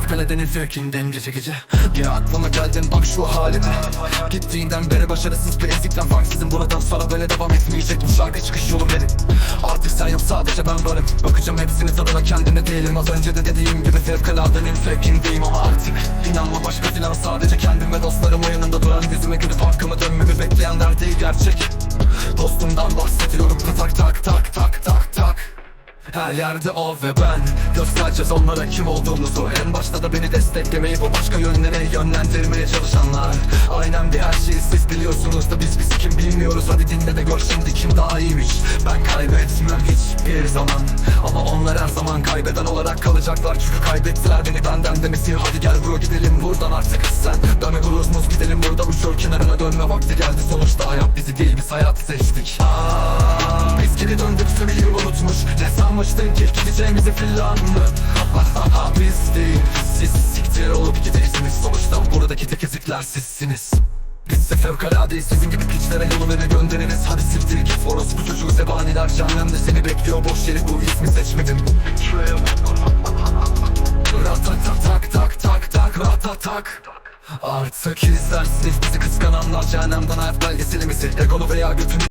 Fevkaladenin zevkinden gece gece Ya aklıma geldin bak şu halime. Gittiğinden beri başarısız bir ezikten farksızım. Buradan sonra böyle devam etmeyecek. Bu şarkı çıkış yolum benim Artık sen yok sadece ben varım. Bakacağım hepsini tadına kendine değilim. Az önce de dediğim gibi fevkaladenin zevkindeyim ama artık İnanma başka filan. Sadece kendim ve dostlarım yanında duran Yüzüme gülüp arkamı dönmemi bekleyenler değil gerçek. Dostumdan bahsediyorum. Tak tak tak her yerde o ve ben. Göstereceğiz onlara kim olduğumuzu. En başta da beni desteklemeyi Bu başka yönlere yönlendirmeye çalışanlar. Aynen bir her şeyi siz biliyorsunuz da Biz biz kim bilmiyoruz. Hadi dinle de gör şimdi kim daha iyiymiş. Ben kaybetmem hiçbir zaman. Ama onlar her zaman kaybeden olarak kalacaklar. Çünkü kaybettiler beni benden demesi Hadi gel bro gidelim buradan artık sen. Dönme durursunuz gidelim burada. Uçur kenarına dönme vakti geldi. Sonuçta hayat bizi değil biz hayat seçtik sanmıştın ki gideceğimizi filan mı? Biz değil siz siktir olup gidersiniz Sonuçta buradaki tek ezikler sizsiniz. Biz de fevkaladeyiz sizin gibi piçlere yolu verir gönderiniz Hadi siktir git orospu çocuğu zebaniler. Cehennemde seni bekliyor boş yeri bu ismi seçmedim. Ratak tak tak tak tak tak ratak tak. Artık izlersiniz bizi kıskananlar. Cehennemden hayat belgeseli misin? Egonu veya götünü